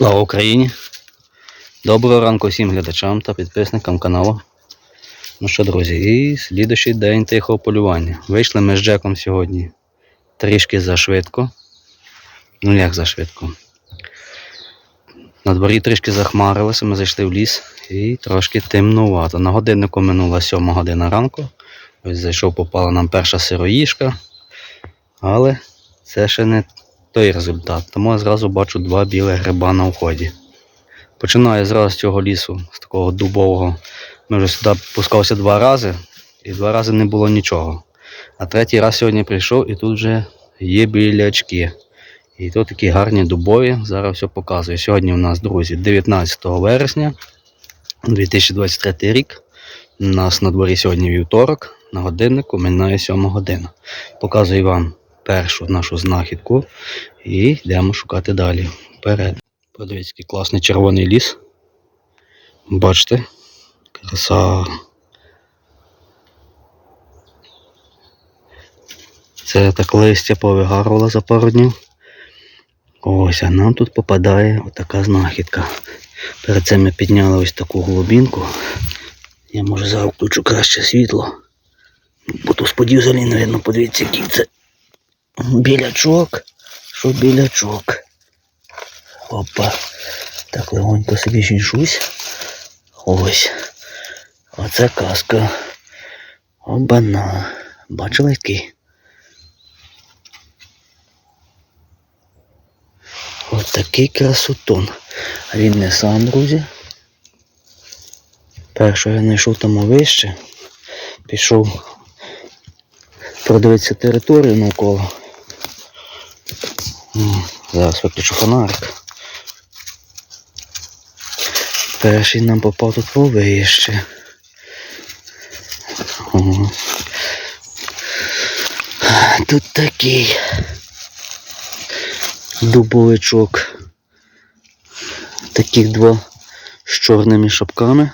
Слава Україні! Доброго ранку всім глядачам та підписникам каналу. Ну що, друзі, і слідущий день тихого полювання. Вийшли ми з Джеком сьогодні трішки зашвидко. Ну як зашвидко? На дворі трішки захмарилося, ми зайшли в ліс і трошки темнувато. На годиннику минула 7 година ранку. Ось зайшов, попала нам перша сироїшка. Але це ще не той результат. Тому я зразу бачу два білих гриба на вході. Починаю зразу з цього лісу, з такого дубового. Ми вже сюди пускався два рази, і два рази не було нічого. А третій раз сьогодні прийшов і тут вже є білячки. І тут такі гарні дубові. Зараз все показую. Сьогодні у нас, друзі, 19 вересня 2023 рік. У нас на дворі сьогодні вівторок, на годиннику минає 7 година. Показую вам першу нашу знахідку і йдемо шукати далі. Вперед. Подивіться, який класний червоний ліс. Бачите? Краса. Це так листя повигарувало за пару днів. Ось, а нам тут попадає отака знахідка. Перед цим ми підняли ось таку глибинку. Я може зараз включу краще світло. Бо тут сподів не видно, подивіться, який це білячок. Що білячок. Опа. Так легонько собі жіншусь. Ось. Оце казка. Обана. Бачили який? Ось такий красотон. Він не сам, друзі. Першого я знайшов там вище. Пішов продивитися територію навколо. Зараз виключу фонарик. Перший нам попав тут повище. Ого. Тут такий дубовичок. Таких два з чорними шапками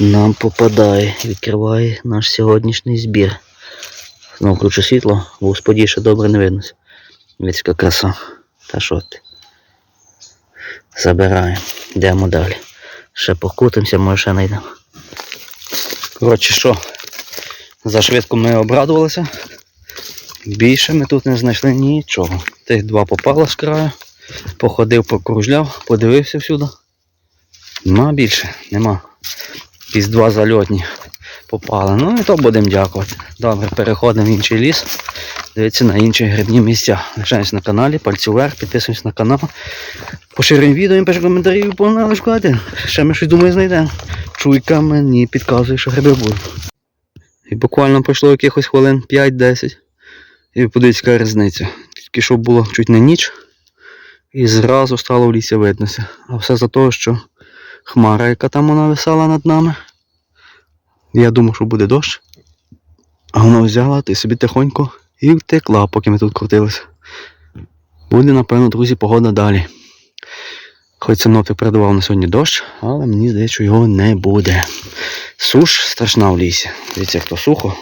нам попадає, відкриває наш сьогоднішній збір. Знову включу світло, бо у ще добре не видно. Дивіться, краса. Та що ти? Забираємо. Йдемо далі. Ще покутимося, може ще знайдемо. Коротше, що? Зашвидко ми обрадувалися. Більше ми тут не знайшли нічого. Тих два попало з краю. Походив, покружляв, подивився всюди. Нема більше, нема. Якісь два зальотні попали. Ну і то будемо дякувати. Добре, переходимо в інший ліс. Дивіться на інші грибні місця. Лишаємось на каналі, пальцю вверх, підписуємось на канал. Поширюємо відео, пише коментарі і шукати. Ще ми щось думаю знайдемо. Чуйка мені підказує, що гриби будуть. І буквально пройшло якихось хвилин 5-10. І подивіться, яка різниця. Тільки що було чуть не ніч. І зразу стало в лісі виднося. А все за те, що хмара, яка там вона висала над нами. Я думав, що буде дощ. А вона взяла ти собі тихонько і втекла, поки ми тут крутилися. Буде, напевно, друзі, погода далі. Хоч синоптик передавав на сьогодні дощ, але мені здається, що його не буде. Суш страшна в лісі. Дивіться, як то сухо.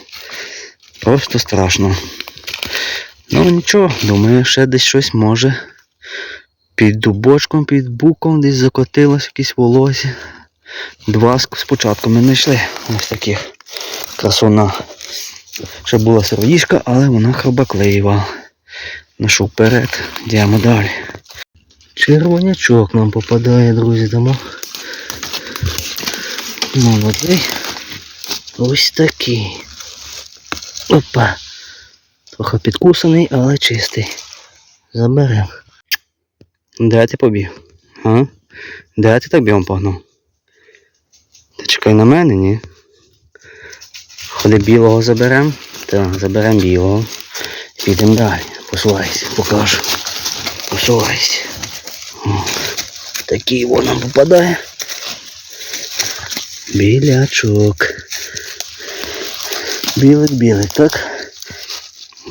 Просто страшно. Ну нічого, думаю, ще десь щось може. Під дубочком, під буком десь закотилось якісь волосі. Два спочатку ми знайшли ось таких красуна. Ще була сироїшка, але вона хробаклива. Нашу вперед, йдемо далі. Червонячок нам попадає, друзі, дамо. Молодий. Ось такий. Опа. Трохи підкусаний, але чистий. Заберемо. Де ти побіг? А? Де ти так бігом погнав? Ти чекай на мене, ні? Ходи білого заберемо. Так, заберемо білого. Підемо далі. Посувайся, покажу. Посувайся. Такий вон нам попадає. Білячок. Білик, так?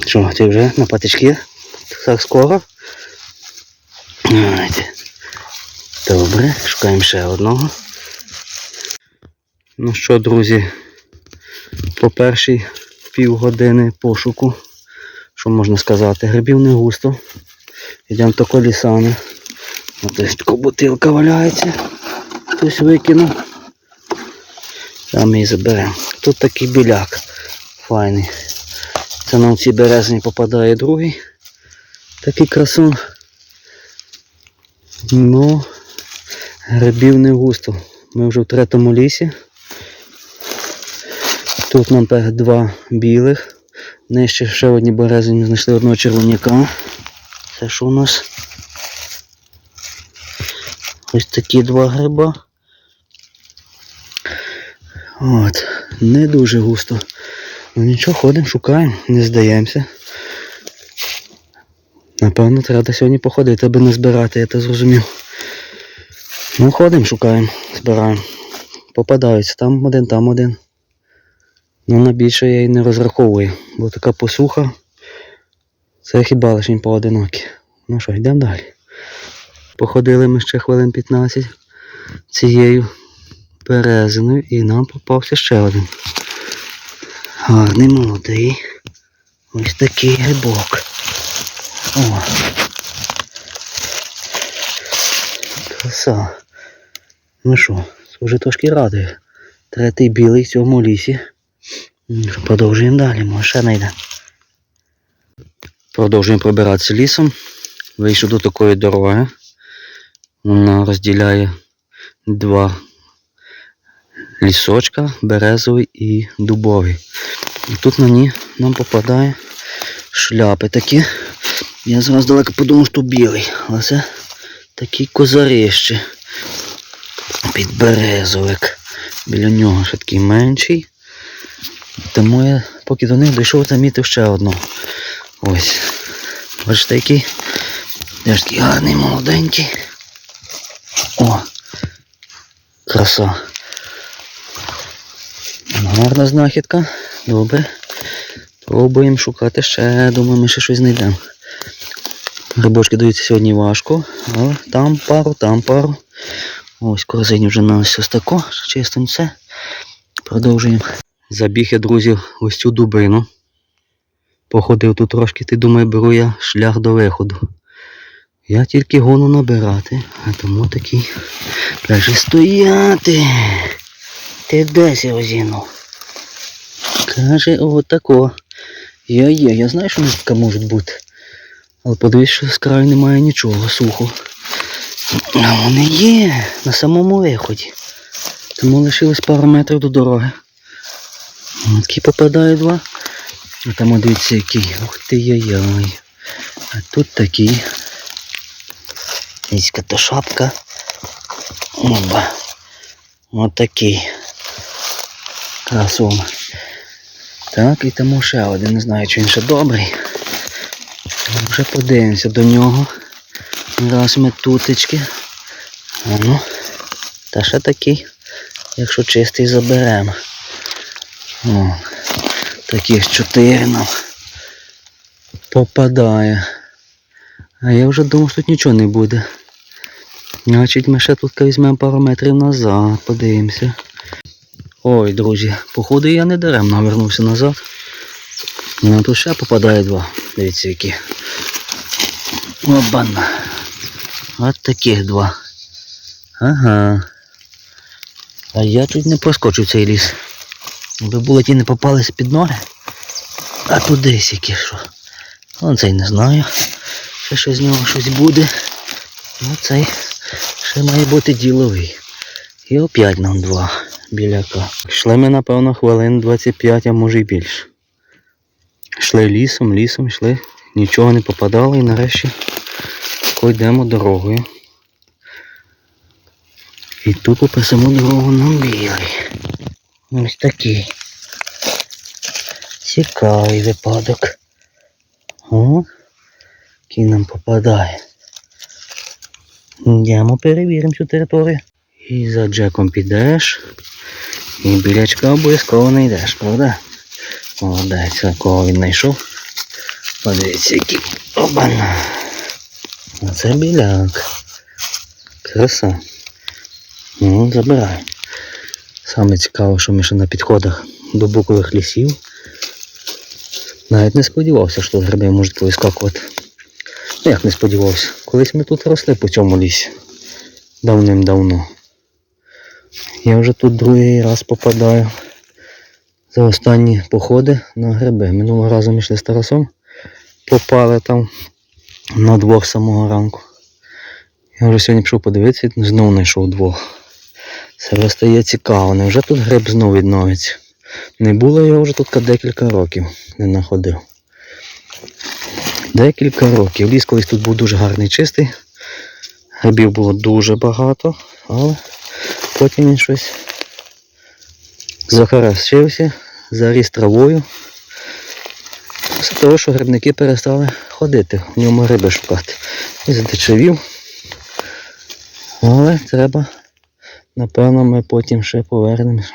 Що, ти вже на патички? Так скоро? Айте. Добре, шукаємо ще одного. Ну що, друзі, по першій півгодини пошуку, що можна сказати, грибів не густо. Йдемо тако лісами. Десь така бутилка валяється. Хтось викинув. Там її заберемо. Тут такий біляк. Файний. Це на ці березні попадає другий. Такий красун. Ну, грибів не густо. Ми вже в третьому лісі. Тут нам два білих. Нижче ще одні березні знайшли одного червоняка. Це що у нас? Ось такі два гриба. От, не дуже густо. Ну нічого, ходимо, шукаємо, не здаємося. Напевно, треба сьогодні походити, аби не збирати, я це зрозумів. Ну, ходимо, шукаємо, збираємо. Попадаються, там один, там один. Ну на більше я і не розраховую, бо така посуха. Це хіба лише поодинокі. Ну що, йдемо далі. Походили ми ще хвилин 15 цією березиною і нам попався ще один. Гарний молодий. Ось такий грибок. О. Краса. Ну що, це вже трошки радує. Третій білий в цьому лісі. Продовжуємо далі, може ще знайдемо. Продовжуємо пробиратися лісом. Вийшов до такої дороги. Вона розділяє два лісочка, березовий і дубовий. І тут на ній нам попадає шляпи такі. Я зразу далеко подумав, що білий, але це такий козарище. Підберезовик. Біля нього ще такий менший. Тому я поки до них дійшов, замітив ще одну. Ось. Бачите, який. Теж такий гарний молоденький. О! Краса. Гарна знахідка. Добре. Пробуємо шукати ще. Думаю, ми ще щось знайдемо. Грибочки даються сьогодні важко, але там пару, там пару. Ось корзині вже на ось тако, чистим все. Продовжуємо. Забіг я, друзі, ось цю дубину. Походив тут трошки, ти думаю, беру я шлях до виходу. Я тільки гону набирати, а тому такий. Каже, стояти. Ти де сьогодні? Каже, отако. Я є, я знаю, що вони така можуть бути. Але подивись, що з краю немає нічого, сухо. А вони є на самому виході. Тому лишилось пару метрів до дороги. Такі попадає два. А там дивіться який. Ух ти яй-яй. А тут такий. Низька то шапка. Оба. Ось такий. Красун. Так, і тому ще один. Не знаю, чи він ще добрий. Вже подивимося до нього. Зараз ми тутечки. Ну. Та ще такий, якщо чистий заберемо. О, таких чотири нам попадає. А я вже думав, що тут нічого не буде. Значить, ми ще тут візьмемо пару метрів назад, подивимося. Ой, друзі, походу я не даремно вернувся назад. Ну тут ще попадає два. Дивіться які. Обана. От таких два. Ага. А я тут не проскочив цей ліс. Якби були ті не попались під ноги. А туди які що. Он цей не знаю. Ще щось з нього щось буде. Ну цей ще має бути діловий. І опять нам два біляка. Йшли ми, напевно, хвилин 25, а може й більше. Йшли лісом, лісом, йшли, нічого не попадало і нарешті йдемо дорогою. І тут по саму дорогу нам білий. Ось такий. Цікавий випадок. О, який нам попадає. Йдемо перевіримо цю територію. І за Джеком підеш. І білячка обов'язково не йдеш, правда? Молодець, кого він знайшов. Подивіться, який. Обана. А це біляк. Краса. Ну, забирай. Саме цікаво, що ми ще на підходах до букових лісів. Навіть не сподівався, що гриби можуть повискакувати. Звісно, як не сподівався. Колись ми тут росли по цьому лісі. Давним-давно. Я вже тут другий раз попадаю за останні походи на гриби. Минулого разу ми йшли з Тарасом, попали там на двох самого ранку. Я вже сьогодні пішов подивитися, знову знайшов двох. Вже стає цікаво. Невже тут гриб знову відновиться? Не було його вже тут декілька років, не знаходив. Декілька років. Ліс колись тут був дуже гарний, чистий. Грибів було дуже багато, але потім він щось захарашився, заріс травою. Все того, що грибники перестали ходити, в ньому гриби шукати. І задичавів. Але треба, напевно, ми потім ще повернемось.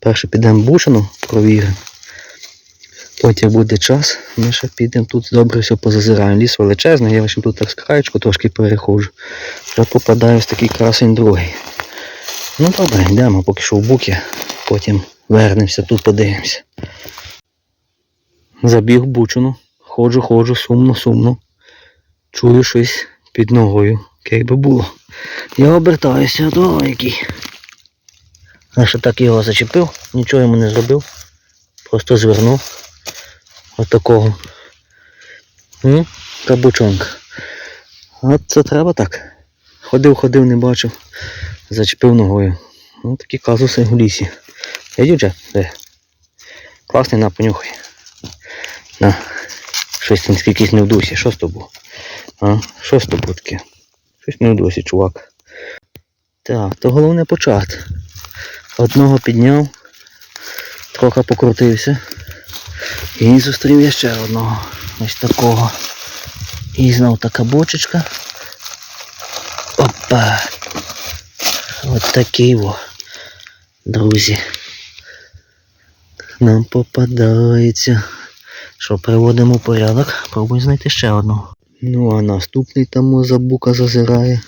Перше підемо в Бушину, провіримо. Потім буде час, ми ще підемо тут добре все позазираємо. Ліс величезний, я лише тут так з краєчку трошки переходжу. Вже попадаю в такий красень другий. Ну добре, йдемо поки що в буки, потім вернемося, тут подивимося. Забіг в бучину, ходжу, ходжу, сумно, сумно. Чую щось під ногою, як би було. Я обертаюся, то який. Що так його зачепив, нічого йому не зробив. Просто звернув. Отакого. М? Кабучонка. От це треба так. Ходив, ходив, не бачив. Зачепив ногою. Ну такі казуси в лісі. Йдіть же, де? Класний на понюхай. На. Щось він якийсь не в дусі. Що з тобою? А? Що з тобою таке? Щось не в дусі, чувак. Так, то головне почати. Одного підняв, трохи покрутився. І зустрів я ще одного. Ось такого. І знов така бочечка. Опа. От такий во. Друзі. Нам попадається. Що приводимо в порядок, пробуй знайти ще одного. Ну а наступний там за бука зазирає.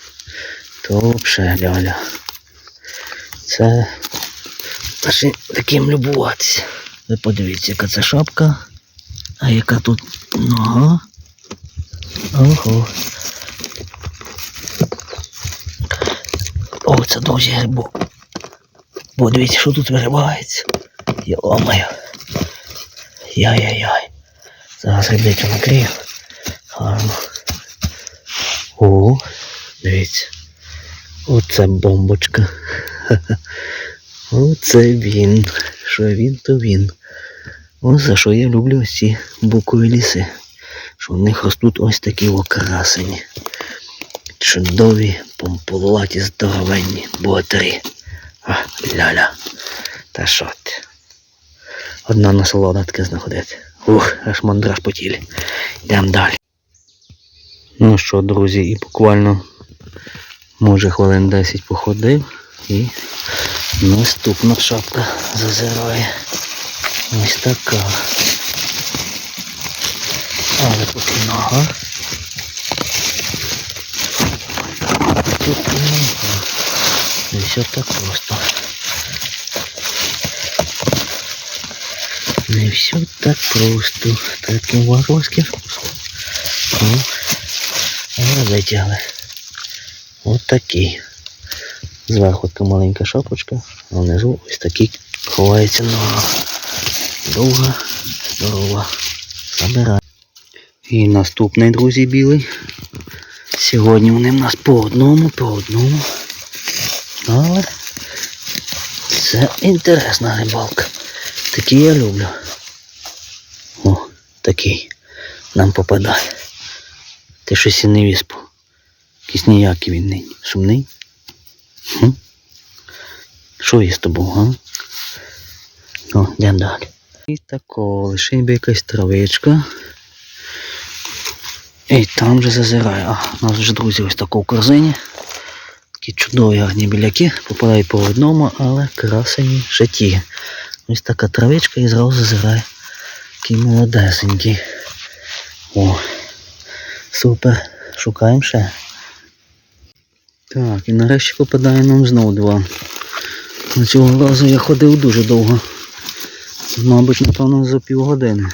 То взагалі ляля. Це аж і таким любуватися. Ви подивіться, яка це шапка, а яка тут нога. Ого. О, це дуже грибок. Бо дивіться, що тут виривається. Йо-моє. Яй-яй-яй. Зараз грибницю накрию. О, дивіться. Оце бомбочка. Оце він. Що він, то він. Ось за що я люблю ось ці букові ліси. Що в них ростуть ось такі окрасені. Чудові, помполаті, здоровенні богатирі. А, ляля. Та що ти? Одна насолода таке знаходити. Ух, аж мандраж по тілі. Йдемо далі. Ну що, друзі, і буквально може хвилин 10 походив і наступна шапка зазирає. Ось така. Але поки нога. Тут нога. Не все так просто. Не все так просто. Таким ворожким. О, витягли. От такий. Зверху така маленька шапочка, а внизу ось такий ховається нога. Довга, здорова. Забирай. І наступний, друзі, білий. Сьогодні вони в нас по одному, по одному. Але це інтересна рибалка. Такі я люблю. О, такий нам попадає. Ти щось і не віспу. Якийсь ніякий він нині. Сумний. Хм? Що є з тобою, га? Ну, йдемо далі. І тако, лише би якась травичка. І там же зазирає. А, у нас вже, друзі, ось тако в корзині. Такі чудові гарні біляки. Попадають по одному, але красені ще. Ось така травичка і зразу зазирає. Такий молодесенький. О, супер. Шукаємо ще. Так, і нарешті попадає нам знову два. На цього разу я ходив дуже довго. Мабуть, напевно, за півгодини,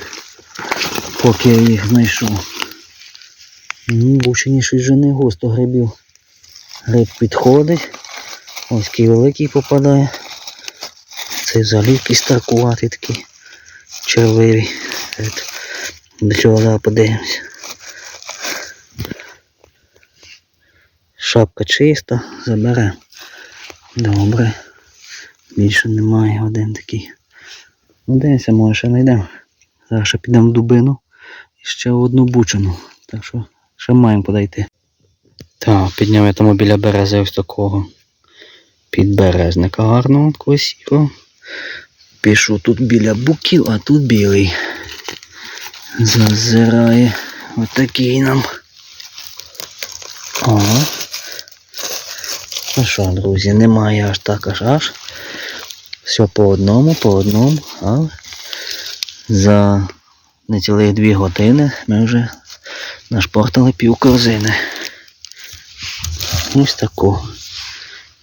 поки я їх знайшов. М, Бучені вже не густо грибів. Гриб підходить. Ось який великий попадає. Цей взагалі якийсь старкуватий такий червивий. До чого подивимось. Шапка чиста, заберемо. Добре. Більше немає один такий. Ну, дивимося, може ще знайдемо. Зараз ще підемо в дубину і ще одну бучину. Так що ще маємо подойти. Так, підняв я тому біля берези ось такого підберезника гарного такого. Пішу тут біля буків, а тут білий. Зазирає отакий нам. Ага. Ну що, друзі, немає аж так аж аж. Все по одному, по одному, але за нецілих дві години ми вже нашпортали пів корзини. Ось таку.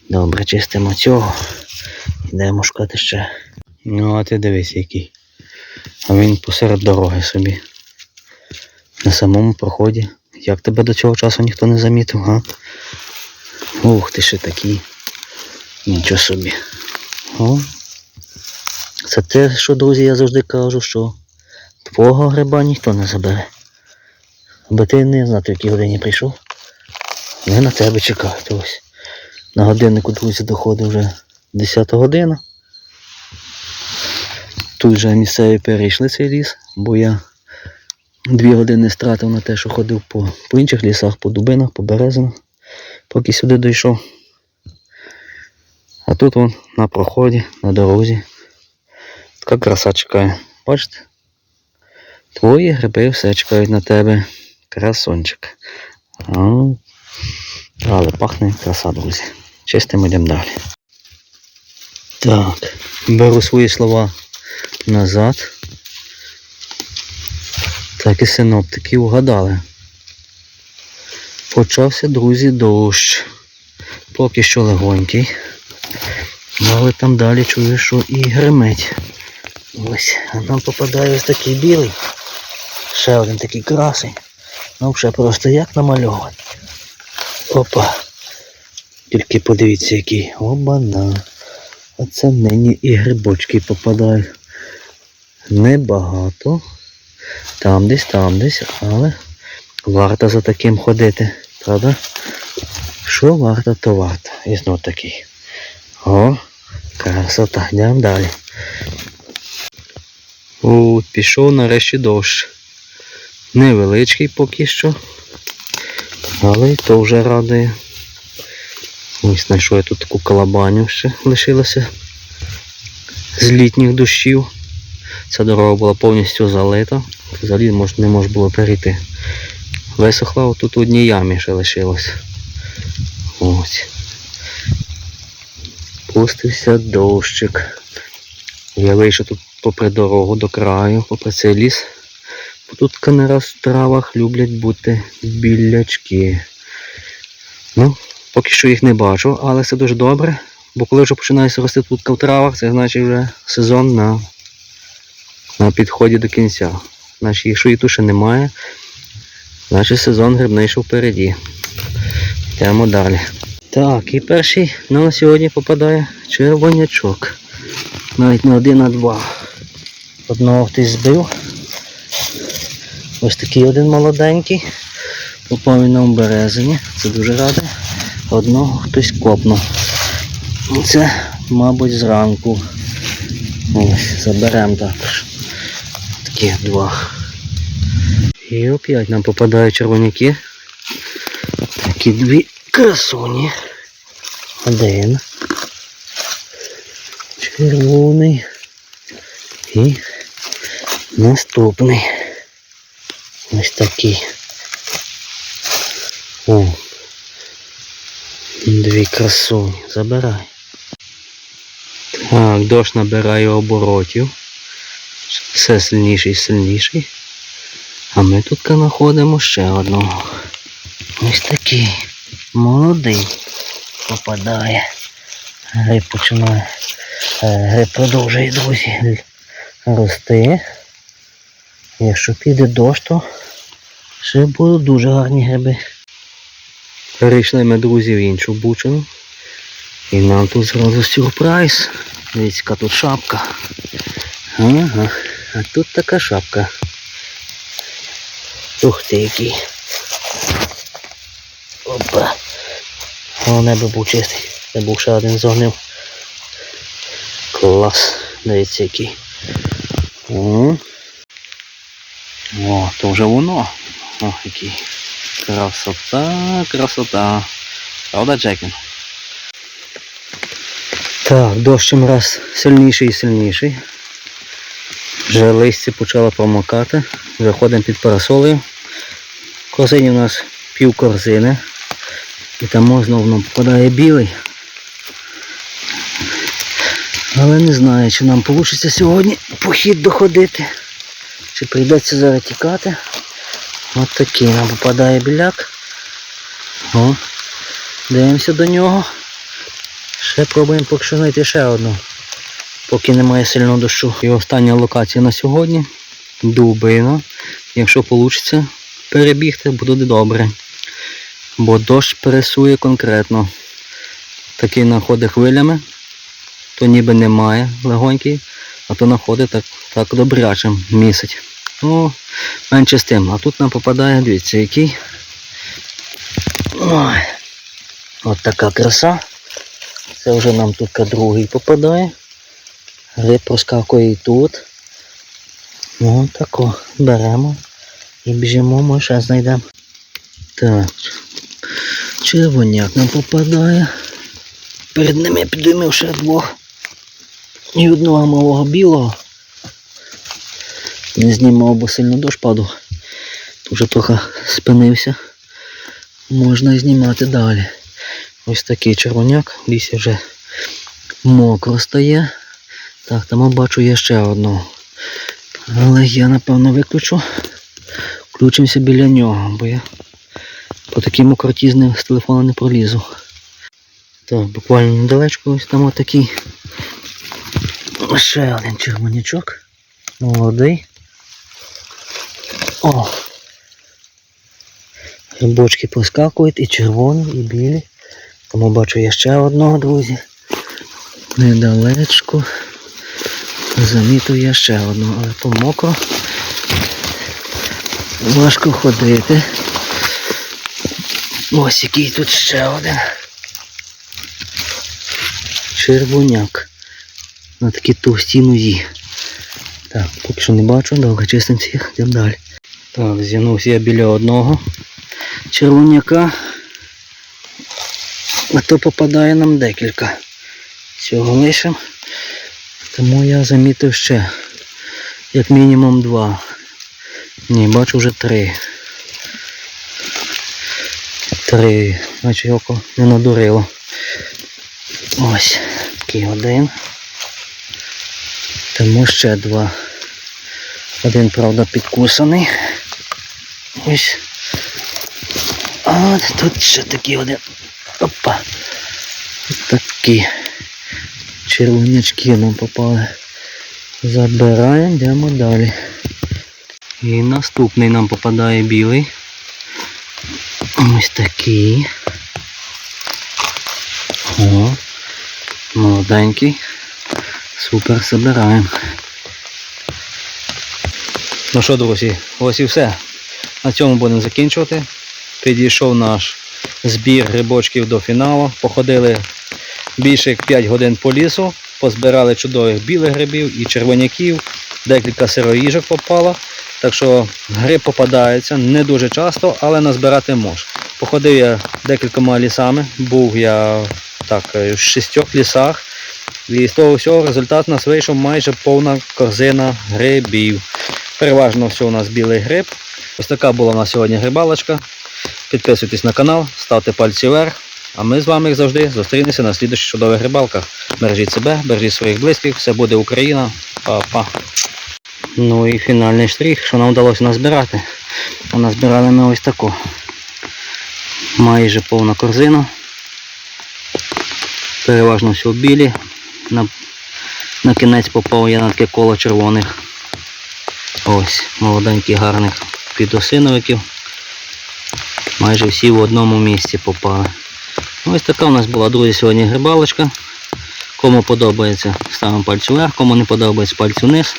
Добре, чистимо цього. Йдемо шукати ще. Ну, а ти дивись який. А він посеред дороги собі. На самому проході. Як тебе до цього часу ніхто не замітив, га? Ух ти ще такий. Нічого собі. О. Це те, що, друзі, я завжди кажу, що твого гриба ніхто не забере. Аби ти не знати, в якій годині прийшов. Не на тебе чекають ось. На годиннику, друзі, доходить вже 10 година. Тут вже місцеві перейшли цей ліс, бо я дві години стратив на те, що ходив по, по інших лісах, по дубинах, по березинах, поки сюди дійшов. А тут вон на проході, на дорозі. Така краса чекає. Бачите? Твої гриби все чекають на тебе. Красончик. Але пахне краса, друзі. Чистимо йдемо далі. Так, беру свої слова назад. Так і синоптики вгадали. Почався, друзі, дощ. Поки що легонький. Але там далі чую, що і гримить. Ось, а нам попадає ось такий білий. Ще один такий красень. Ну вже просто як намальований. Опа. Тільки подивіться який. Оба-на. Це нині і грибочки попадають. Небагато. Там десь, там десь, але варто за таким ходити. Правда? Що варто, то варто. І знов такий. О, красота. Йдемо далі. От, пішов нарешті дощ. Невеличкий поки що. Але й то вже радує. Ось знайшов я тут таку калабаню ще лишилося з літніх дощів. Ця дорога була повністю залита. Взагалі не можна було перейти. Висохла отут в одній ямі ще лишилось. Ось. Пустився дощик. Я вийшов тут попри дорогу до краю, попри цей ліс. Бо Тут не раз в травах люблять бути білячки. Ну, поки що їх не бачу, але це дуже добре. Бо коли вже починається рости тут в травах, це значить вже сезон на, на підході до кінця. Значить, якщо їх тут ще немає, значить сезон грибний ще впереді. Йдемо далі. Так, і перший на сьогодні попадає червонячок. Навіть не один, а два. Одного хтось збив. Ось такий один молоденький. Попав він на березині. Це дуже радий. Одного хтось копнув. Це, мабуть, зранку. Ось, заберемо також. Такі два. І опять нам попадають червоняки. Такі дві красуні. Один. Червоний. І наступний. Ось такий. О. Дві красуні. Забирай. Так, дощ набирає оборотів. Все сильніший сильніший. А ми тут знаходимо ще одного. Ось такий. Молодий. Попадає. Гриб починає. е, Гриб продовжує, друзі, рости. Якщо піде дощ, то Ще будуть дуже гарні гриби. Перейшли ми, друзі, в іншу бучину. І нам тут зразу сюрприз. Дивіться, тут шапка. Ага, а тут така шапка. Ух ти який. Опа. Головне би був чистий. Це був ще один зогнив. Клас. Дивіться який. О, О то вже воно. О, який. Красота, красота. Правда, Джекін? Так, дощ чим раз сильніший і сильніший. Вже листя почало промокати. Вже ходимо під парасолею. Корзині у нас пів корзини. І там знову нам попадає білий. Але не знаю, чи нам вийде сьогодні похід доходити. Чи прийдеться зараз тікати. От такий нам попадає біляк. О, дивимося до нього. Ще пробуємо знайти ще одну. Поки немає сильного дощу. І остання локація на сьогодні. Дубина. Якщо вийде перебігти, буде добре. Бо дощ пересує конкретно. Такий находить хвилями, то ніби немає легонький, а то находить так, так добряче місить. Ну, менше з тим. А тут нам попадає, дивіться, який. Ой. От така краса. Це вже нам тут другий попадає. Гриб проскакує і тут. Ну тако, беремо і біжимо, ми ще знайдемо. Так. Червоняк нам попадає. Перед ними підіймив ще двох. І одного малого білого. Не знімав, бо сильно дощ падав. Вже трохи спинився. Можна знімати далі. Ось такий червоняк. Лісі вже мокро стає. Так, там бачу є ще одного. Але я напевно виключу. Включимося біля нього, бо я по такій мокроті з телефона не пролізу. Так, буквально недалечко ось там отакий. Ще один червонячок. Молодий. О! Грибочки проскакують і червоні, і білі. Тому бачу я ще одного, друзі. Недалечко. Замітив я ще одного, але то. Важко ходити. Ось який тут ще один. Червоняк. На такій товстій нозі. Так, поки що не бачу, добре, чистим всіх, йдемо далі. Так, зігнувся я біля одного червоняка. А то попадає нам декілька. Цього лишим. Тому я замітив ще. Як мінімум два. Ні, бачу вже три. Три. Значить око не надурило. Ось. Такий один. Тому ще два. Один, правда, підкусаний. Ось. А тут ще такий один. Опа. Такі червонячки нам попали. Забираємо, йдемо далі. І наступний нам попадає білий. Ось такий. О, молоденький. Супер, забираємо. Ну що, друзі, ось і все. На цьому будемо закінчувати. Підійшов наш збір грибочків до фіналу. Походили більше як 5 годин по лісу, позбирали чудових білих грибів і червоняків, декілька сироїжок попало. Так що гриб попадається не дуже часто, але назбирати можна. Походив я декількома лісами, був я так, в шістьох лісах. І з того всього результат у нас вийшов майже повна корзина грибів. Переважно все у нас білий гриб. Ось така була у нас сьогодні грибалочка. Підписуйтесь на канал, ставте пальці вверх. А ми з вами, як завжди, зустрінемося на слідуючих чудових рибалках. Бережіть себе, бережіть своїх близьких, все буде Україна. Па-па. Ну і фінальний штрих, що нам вдалося назбирати. Назбирали ми ось таку. Майже повна корзина. Переважно все в білі. На, на кінець попав я на таке коло червоних. Ось, молоденьких гарних підосиновиків. Майже всі в одному місці попали. Ну, Ось така у нас була, друзі, сьогодні грибалочка. Кому подобається, ставимо пальці вверх, кому не подобається, пальці вниз.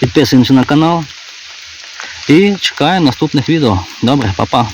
Підписуємося на канал. І чекаю наступних відео. Добре, па-па.